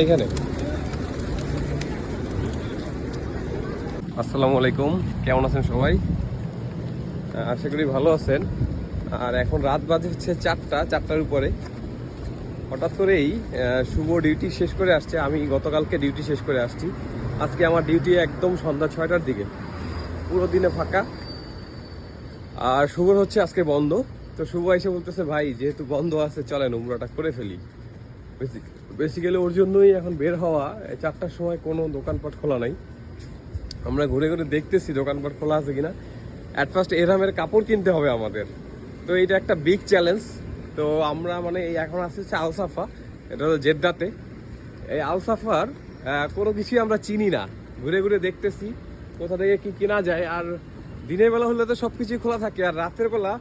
এইখানে। আসসালামু আলাইকুম, কেমন আছেন সবাই? আশা করি ভালো আছেন। আর এখন রাত বাজে হচ্ছে চারটা, চারটার উপরে। হঠাৎ করেই শুভ ডিউটি শেষ করে আসছে। আমি গতকালকে ডিউটি শেষ করে আসছি। আজকে আমার ডিউটি একদম সন্ধ্যা ছয়টার দিকে। পুরো দিনে ফাঁকা। আর শুভর হচ্ছে আজকে বন্ধ। তো শুভ এসে বলতেছে, ভাই, যেহেতু বন্ধ আছে, চলেন উমরাটা করে ফেলি। বেসিক্যালি ওর জন্যই এখন বের হওয়া। চারটার সময় কোনো দোকানপাট খোলা নাই। আমরা ঘুরে ঘুরে দেখতেছি দোকানপাট খোলা আছে কিনা। অ্যাট ফার্স্ট এরামের কাপড় কিনতে হবে আমাদের। তো এটা একটা বিগ চ্যালেঞ্জ তো আমরা মানে এই এখন হচ্ছে আলসাফা। এটা হলো জেদ্দাতে। এই আলসাফার কোনো কিছুই আমরা চিনি না। ঘুরে ঘুরে দেখতেছি কোথা থেকে কি কেনা যায়। আর দিনের বেলা হলে তো সব কিছুই খোলা থাকে। আর রাতের বেলা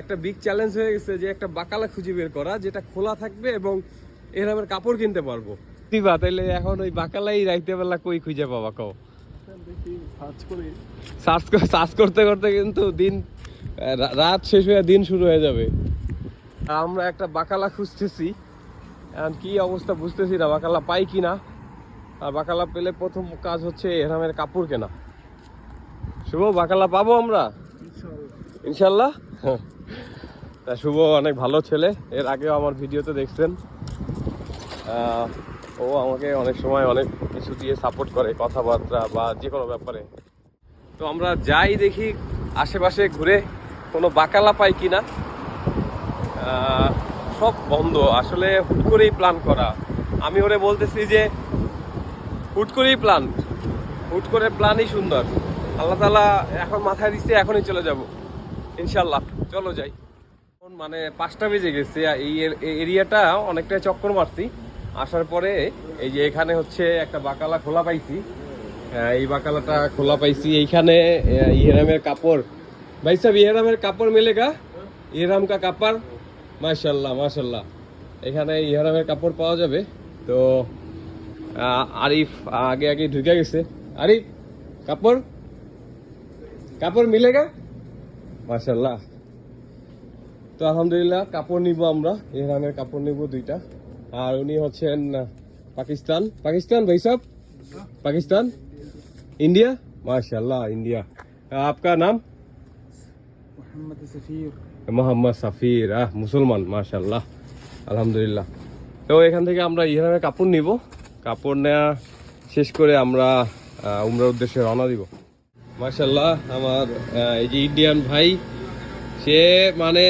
একটা বিগ চ্যালেঞ্জ হয়ে গেছে যে একটা বাকালা খুঁজে বের করা, যেটা খোলা থাকবে এবং এরামের কাপড় কিনতে পারব। দিবা তাইলে এখন ওই বাকালাই রাইতে বেলা কই খুঁজে পাবা কও? সার্চ করে সার্চ সার্চ করতে করতে কিন্তু দিন রাত শেষ হয়ে দিন শুরু হয়ে যাবে। আমরা একটা বাকালা খুঁজতেছি। এখন কি অবস্থা বুঝতেছি না বাকালা পাই কি না? আর বাকালা পেলে প্রথম কাজ হচ্ছে এরামের কাপড় কেনা। শুভ বাকালা পাবো আমরা? ইনশাল্লাহ। তা শুভ অনেক ভালো ছেলে। এর আগেও আমার ভিডিওতে দেখছেন। ও আমাকে অনেক সময় অনেক কিছু দিয়ে সাপোর্ট করে, কথাবার্তা বা যে কোনো ব্যাপারে। তো আমরা যাই দেখি আশেপাশে ঘুরে কোনো বাকালা পাই কি না সব বন্ধ। আসলে হুট করেই প্ল্যান করা। আমি ওরে বলতেছি যে, হুট করেই প্ল্যান হুট করে প্ল্যানই সুন্দর। আল্লাহ তালা এখন মাথায় দিচ্ছে এখনই চলে যাব। ইনশাল্লাহ চলো যাই। মানে পাঁচটা বেজে গেছে এই এরিয়াটা অনেকটাই চক্কর মারছি। আসার পরে এই যে এখানে হচ্ছে একটা বাকালা খোলা পাইছি। এই বাকালাটা খোলা পাইছি। এইখানে ইহরামের কাপড়। ভাই সাহেব, ইহরামের কাপড় মিলেগা ইহরাম কা কাপড়? মাশাল্লাহ মাশাল্লাহ। এখানে ইহরামের কাপড় পাওয়া যাবে। তো আরিফ আগে আগে ঢুকে গেছে। আরিফ, কাপড়? কাপড় মিলেগা মাশাল্লাহ। তো আলহামদুলিল্লাহ, কাপড় নিব আমরা। ইহরামের কাপড় নিব দুইটা। আর উনি হচ্ছেন পাকিস্তান। পাকিস্তান ভাই সাহেব পাকিস্তান? ইন্ডিয়া? মাশাল্লাহ ইন্ডিয়া। আপনার নাম? মোহাম্মদ সাফির। মোহাম্মদ সাফির আহ মুসলমান মাশাল্লাহ আলহামদুলিল্লাহ। তো এখান থেকে আমরা ইহরামে কাপড় নিব। কাপড় নেওয়া শেষ করে আমরা উমরার উদ্দেশ্যে রওনা দিব। মাশাল্লাহ আমার এই যে ইন্ডিয়ান ভাই সে মানে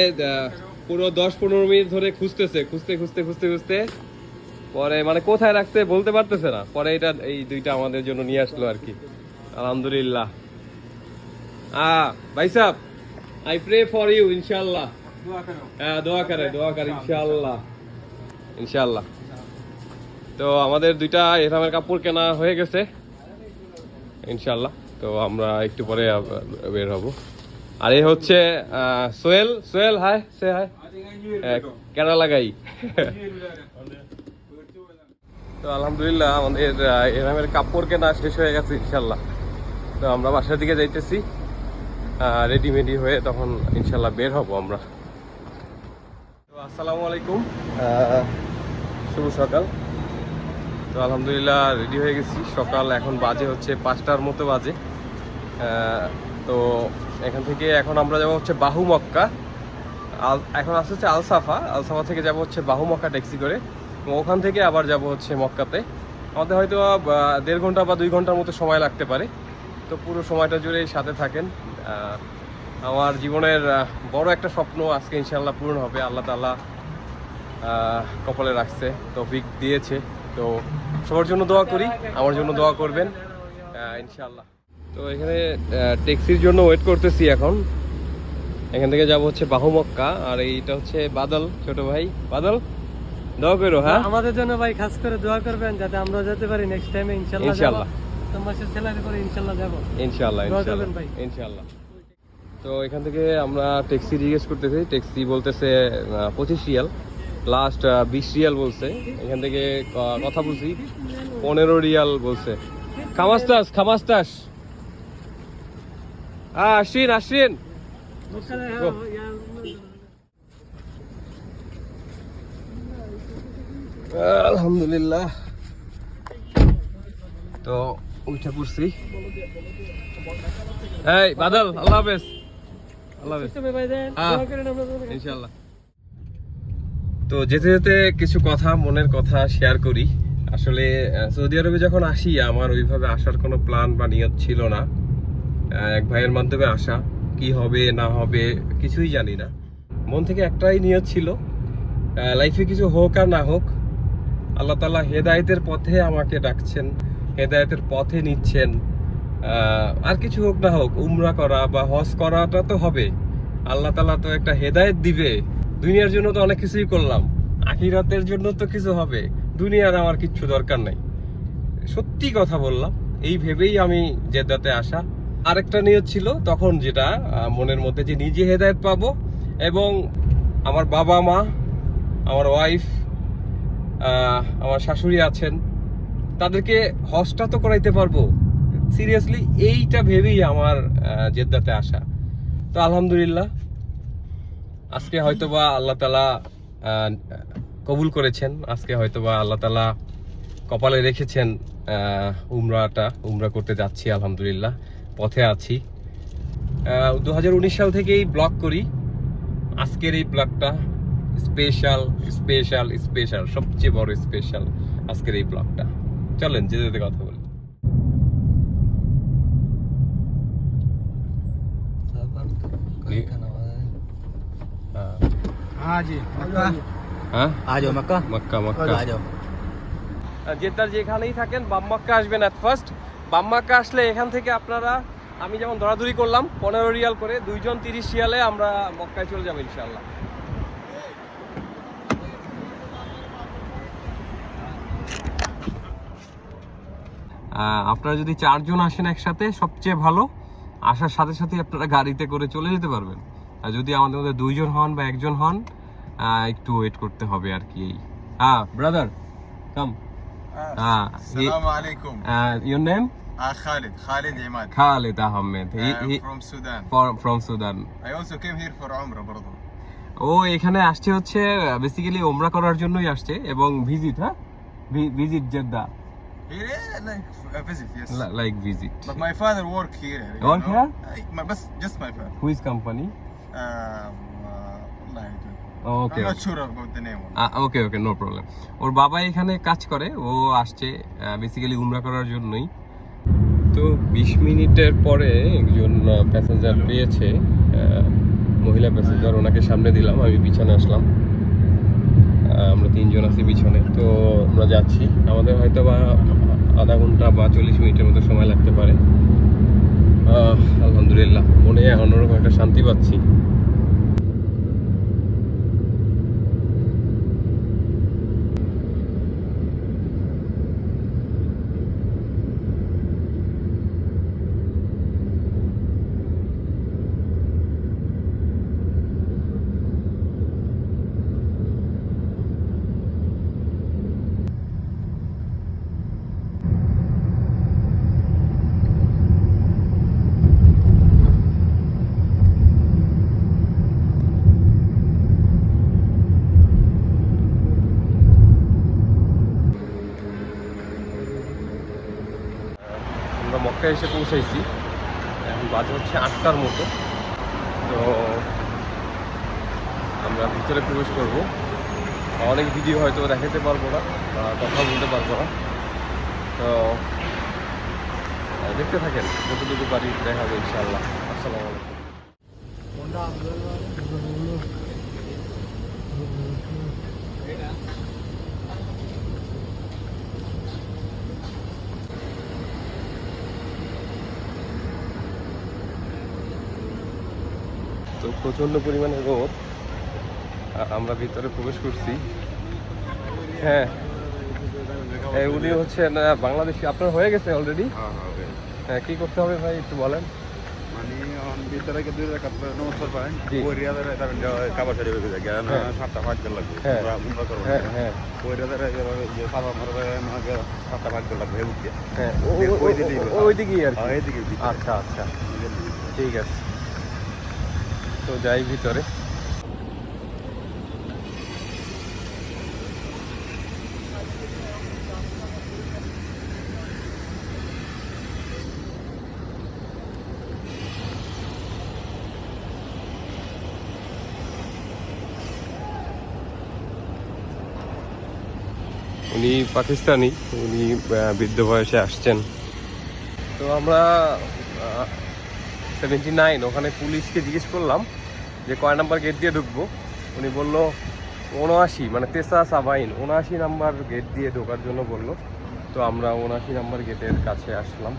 পুরো দশ পনেরো মিনিট ধরে খুঁজতেছে খুঁজতে খুঁজতে খুঁজতে খুঁজতে। পরে মানে কোথায় রাখতে বলতে পারতেছে না। পরে এটা এই দুইটা আমাদের জন্য নিয়ে আসলো আর কি। আলহামদুলিল্লাহ। আহ ভাই সাহ আই প্রে ফর ইউ ইনশাল্লাহ হ্যাঁ দোয়া করে দোয়া করে ইনশাআল্লাহ। ইনশাআল্লাহ। তো আমাদের দুইটা এরামের কাপড় কেনা হয়ে গেছে। ইনশাল্লাহ তো আমরা একটু পরে বের হব। আর এই হচ্ছে সোহেল সোহেল হাই সে হাই কেনা লাগাই। তো আলহামদুলিল্লাহ আমাদের এরামের কাপড় কেনা শেষ হয়ে গেছে, ইনশাল্লাহ। তো আমরা বাসার দিকে যাইতেছি রেডিমেডি হয়ে তখন ইনশাল্লাহ বের হব আমরা। তো আসসালামু আলাইকুম। শুভ সকাল। তো আলহামদুলিল্লাহ রেডি হয়ে গেছি। সকাল এখন বাজে হচ্ছে পাঁচটার মতো বাজে। তো এখান থেকে এখন আমরা যাব হচ্ছে বাহু মক্কা। এখন আসছে হচ্ছে আলসাফা। আলসাফা থেকে যাব হচ্ছে বাহু মক্কা ট্যাক্সি করে। ওখান থেকে আবার যাব হচ্ছে মক্কাতে। আমাদের হয়তো দেড় ঘণ্টা বা দুই ঘণ্টার মতো সময় লাগতে পারে। তো পুরো সময়টা জুড়ে সাথে থাকেন। আমার জীবনের বড় একটা স্বপ্ন আজকে ইনশাল্লাহ পূরণ হবে। আল্লাহ তাল্লাহ কপালে রাখছে, তৌফিক দিয়েছে। তো সবার জন্য দোয়া করি। আমার জন্য দোয়া করবেন। ইনশাল্লাহ তো এখানে ট্যাক্সির জন্য ওয়েট করতেছি এখন। এখান থেকে যাব হচ্ছে বাহুমক্কা আর এইটা হচ্ছে বাদল ছোট ভাই। বাদল দোয়া করো হ্যাঁ? আমাদের জন্য ভাই খাস করে দোয়া করবেন যাতে আমরা যেতে পারি নেক্সট টাইমে ইনশাআল্লাহ ইনশাআল্লাহ। তোমার সাথে স্যালারি করে ইনশাআল্লাহ যাব। ইনশাল্লাহ দোয়া ইনশাল্লাহ ইনশাল্লাহ। তো এখান থেকে আমরা ট্যাক্সি জিজ্ঞেস করতেছি ট্যাক্সি বলতেছে পঁচিশ রিয়াল লাস্ট বিশ রিয়াল বলছে। এখান থেকে কথা বলছি পনেরো রিয়াল বলছে। খামাস্তাস খামাস্তাস। আশ্বিন Go. আলহামদুলিল্লাহ। তো উঠে পড়ছি। এই, বাদল, আল্লাহ হাফেজ। হ্যাঁ। তো যেতে যেতে কিছু কথা, মনের কথা শেয়ার করি। আসলে সৌদি আরবে যখন আসি, আমার ওইভাবে আসার কোনো প্ল্যান বা নিয়ত ছিল না। এক ভাইয়ের মাধ্যমে আসা। কি হবে, না হবে, কিছুই জানি না। মন থেকে একটাই নিয়ত ছিল লাইফে কিছু হোক আর না হোক, আল্লাহ তালা হেদায়েতের পথে আমাকে ডাকছেন, হেদায়েতের পথে নিচ্ছেন। আর কিছু হোক না হোক, উমরা করা বা হজ করাটা তো হবে। আল্লাহ তালা তো একটা হেদায়েত দিবে। দুনিয়ার জন্য তো অনেক কিছুই করলাম, আখিরাতের জন্য তো কিছু হবে। দুনিয়ার আমার কিচ্ছু দরকার নাই। সত্যি কথা বললাম, এই ভেবেই আমি জেদ্দাতে আসা। আরেকটা নিয়ত ছিল তখন যেটা মনের মধ্যে যে নিজে হেদায়েত পাবো এবং আমার বাবা মা, আমার ওয়াইফ আমার শাশুড়ি আছেন, তাদেরকে হজটা তো করাইতে পারব। সিরিয়াসলি এইটা ভেবেই আমার জেদ্দাতে আসা। তো আলহামদুলিল্লাহ, আজকে হয়তোবা আল্লাহ তালা কবুল করেছেন। আজকে হয়তোবা আল্লাহ তালা কপালে রেখেছেন উমরাটা, উমরা করতে যাচ্ছি, আলহামদুলিল্লাহ। পথে আছি। দু হাজার উনিশ সাল থেকেই ব্লগ করি। আজকের এই ব্লগটা স্পেশাল স্পেশাল স্পেশাল সবচেয়ে বড় স্পেশাল আজকের এই ব্লগটা। চলেন যে যেতে কথা বলি। হ্যাঁ? জেতার যেখানেই থাকেন বাম মক্কা আসবেন এট ফার্স্ট বাম্মাক্কা আসলে এখান থেকে আপনারা, আমি যেমন দৌড়াদৌড়ি করলাম, পনেরো রিয়াল করে, দুইজন তিরিশ রিয়ালে আমরা মক্কায় চলে যাব ইনশাল্লাহ আপনারা যদি চারজন আসেন একসাথে, সবচেয়ে ভালো, আসার সাথে সাথে আপনারা গাড়িতে করে চলে যেতে পারবেন। আর যদি আমাদের মধ্যে দুইজন হন বা একজন হন একটু ওয়েট করতে হবে আর কি হ্যাঁ brother come Ah, Assalamu alaikum. Uh, your name? Uh, Khalid. Khalid Imad. Khalid Ahmed. He, uh, he, from Sudan. From, from Sudan. I also came here for Umrah, brother. ও এখানে আসছে হচ্ছে বেসিক্যালি ওমরা করার জন্যই আসছে এবং ভিজিট হ্যাঁ visit Jeddah like visit but my father work here work here bus just my father whose company ah okay okay okay no problem ওর বাবা এখানে কাজ করে ও আসছে বেসিক্যালি উমরা করার জন্যই। তো বিশ মিনিটের পরে একজন প্যাসেঞ্জার পেয়েছে মহিলা প্যাসেঞ্জার ওনাকে সামনে দিলাম আমি পিছনে আসলাম। আমরা তিনজন আছি পিছনে তো আমরা যাচ্ছি। আমাদের হয়তো বা আধা ঘণ্টা বা চল্লিশ মিনিটের মতো সময় লাগতে পারে। আলহামদুলিল্লাহ মনে অন্যরকম একটা শান্তি পাচ্ছি। মক্কায় এসে পৌঁছাইছি। এখন বাজে হচ্ছে আটটার মতো। তো আমরা ভিতরে প্রবেশ করব। অনেক ভিডিও হয়তো দেখাতে পারব না বা কথা বলতে পারব না। তো, দেখতে থাকেন যতটুকু পারি দেখাবো ইনশাআল্লাহ। আসসালামু আলাইকুম তো প্রচণ্ড পরিমাণে রোদ। আমরা ভিতরে প্রবেশ করছি। হ্যাঁ। উনি হচ্ছে বাংলাদেশি। আপনার হয়ে গেছে অলরেডি হ্যাঁ কি করতে হবে ভাই একটু বলেন। মানে হয়ে হ্যাঁ। হ্যাঁ। হ্যাঁ হ্যাঁ। হ্যাঁ হ্যাঁ। আচ্ছা আচ্ছা। ঠিক আছে। তো যাই ভিতরে। উনি পাকিস্তানি উনি বৃদ্ধ বয়সে আসছেন। তো আমরা সেভেন্টি নাইন ওখানে পুলিশকে জিজ্ঞেস করলাম যে কয় নাম্বার গেট দিয়ে ঢুকবো। উনি বলল, উনআশি মানে তেসা সাবাইন উনআশি নাম্বার গেট দিয়ে ঢোকার জন্য বলল। তো আমরা উনআশি নাম্বার গেটের কাছে আসলাম।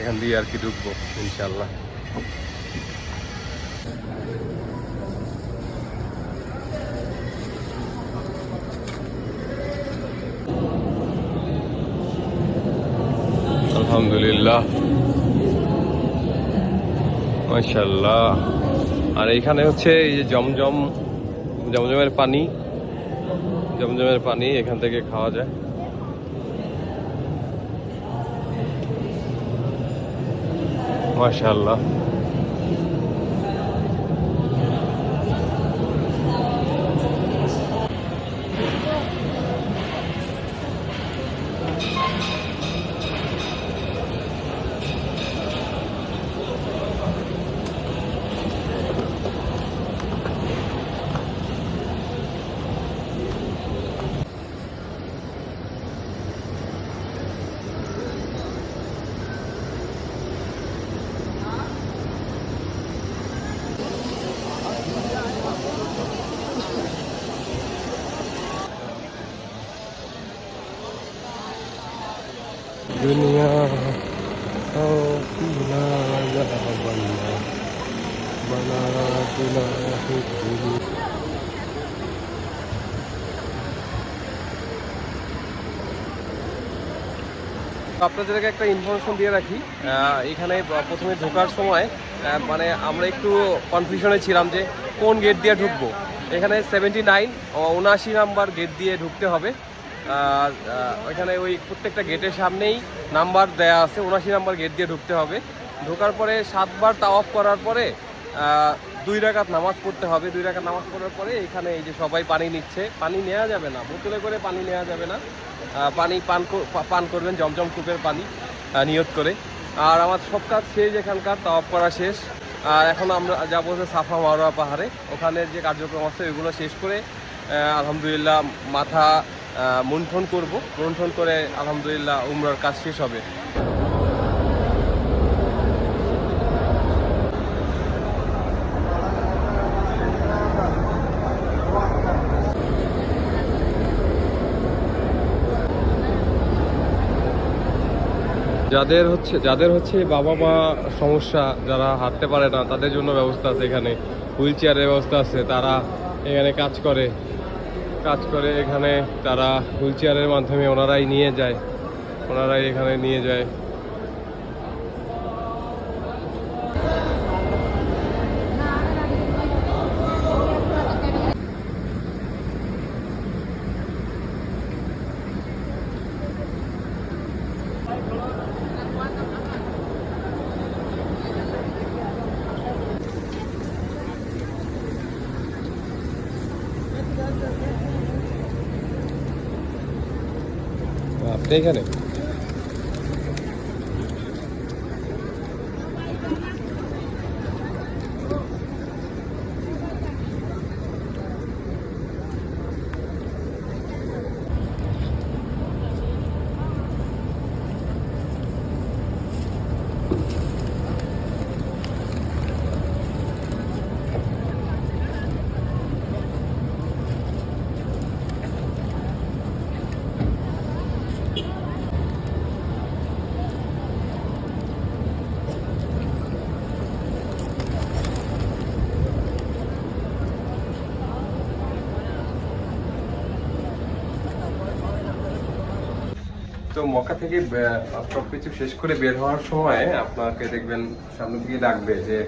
এখান দিয়ে আর কি ঢুকবো ইনশাল্লাহ আলহামদুলিল্লাহ। মাশাল্লাহ আর এখানে হচ্ছে এই যে জমজম, জমজমের পানি জমজমের পানি এখান থেকে খাওয়া যায়। মাশাল্লাহ दुनिया बना बना दिला है दुनिया আপনাদেরকে একটা ইনফরমেশন দিয়ে রাখি আহ, এখানে ব- প্রথমে ঢোকার সময় আহ, মানে আমরা একটু কনফিউশনে ছিলাম যে কোন গেট দিয়ে ঢুকবো এখানে সেভেন্টি নাইন উনআশি নাম্বার গেট দিয়ে ঢুকতে হবে আর আহ, ওইখানে ওই প্রত্যেকটা গেটের সামনেই নাম্বার দেয়া আছে উনাশি নাম্বার গেট দিয়ে ঢুকতে হবে। ঢোকার পরে সাতবার তা অফ করার পরে দুই রাকাত নামাজ পড়তে হবে। দুই রাকাত নামাজ পড়ার পরে এখানে এই যে সবাই পানি নিচ্ছে, পানি নেওয়া যাবে না, বোতলে করে পানি নেওয়া যাবে না। পানি পান পান করবেন, জমজম কূপের পানি নিয়ত করে। আর আমার সব কাজ শেষ এখানকার, তা অফ করা শেষ। আর এখন আমরা যাব হচ্ছে সাফা মারোয়া পাহাড়ে। ওখানে যে কার্যক্রম আছে, ওইগুলো শেষ করে আলহামদুলিল্লাহ মাথা আহ, মুন্ঠন করব। মুন্ঠন করে আলহামদুলিল্লাহ উমরার কাজ শেষ হবে। যাদের হচ্ছে যাদের হচ্ছে বাবা মা সমস্যা যারা হাঁটতে পারে না তাদের জন্য ব্যবস্থা আছে এখানে। হুইল চেয়ারের ব্যবস্থা আছে তারা এখানে কাজ করে। কাজ করে এখানে তারা হুইল চেয়ারের মাধ্যমে ওনারাই নিয়ে যায়। ওনারাই এখানে নিয়ে যায়। এখানে তো মক্কা থেকে সব কিছু শেষ করে বের হওয়ার সময় আপনাকে দেখবেন সামনে দিকে ডাকবে যে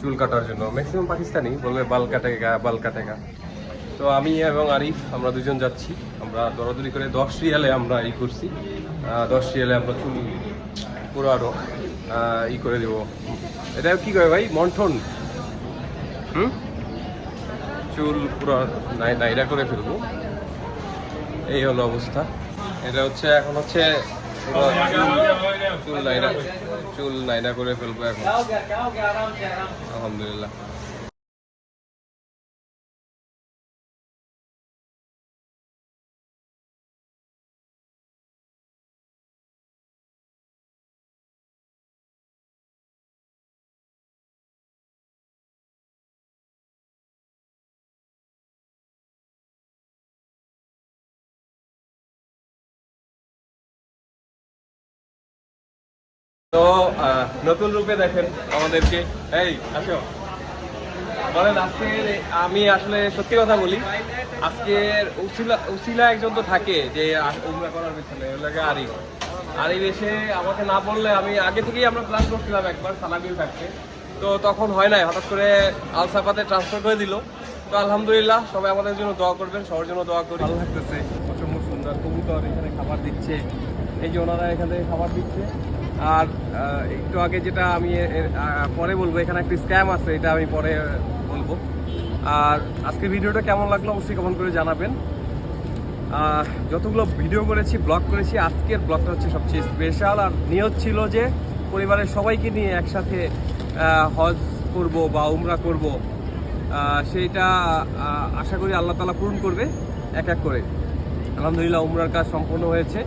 চুল কাটার জন্য। ম্যাক্সিমাম পাকিস্তানি বলবে, বাল কাটেগা বাল কাটেগা তো আমি এবং আরিফ, আমরা দুজন যাচ্ছি। আমরা দরাদরি করে দশ রিয়ালে আমরা ই করছি। দশ রিয়ালে আমরা চুল পুরো আরও ই করে দেবো। এটা কি করে ভাই? মন্ঠন হুম? চুল পুরো নাই নাইরা করে ফেলব। এই হলো অবস্থা। এটা হচ্ছে এখন হচ্ছে চুল- নাইরা চুল নাইরা করে ফেলব এখন। আলহামদুলিল্লাহ। তো নতুন রূপে দেখেন আমাদেরকে। এই, আসো। বলেন আমি আসলে সত্যি কথা বলি উসিলা উসিলা একজন তো থাকে যে উমরা করার পেছনে এসে আমাকে না বললে আমি আগে থেকেই আমরা প্ল্যান করছিলাম একবার সালামিল থাকতে তো তখন হয় নাই, হঠাৎ করে আলসাফাতে ট্রান্সফার করে দিল। তো আলহামদুলিল্লাহ, সবাই আমাদের জন্য দোয়া করবেন, সবার জন্য দোয়া করি। ভালো লাগতেছে। অসম্ভব সুন্দর। কবুতর এখানে খাবার দিচ্ছে। এই যে ওনারা এখানে খাবার দিচ্ছে। আর একটু আগে যেটা আমি পরে বলব, এখানে একটা স্ক্যাম আছে, এটা আমি পরে বলব। আর আজকে ভিডিওটা কেমন লাগল অবশ্যই কমেন্ট করে জানাবেন। যতগুলো ভিডিও করেছি ব্লগ করেছি, আজকের ব্লগটা হচ্ছে সবচেয়ে স্পেশাল আর নিয়ত ছিল যে, পরিবারের সবাইকে নিয়ে একসাথে হজ করব বা উমরা করব। সেইটা আশা করি আল্লাহ তালা পূরণ করবে, এক এক করে। আলহামদুলিল্লাহ, উমরার কাজ সম্পন্ন হয়েছে।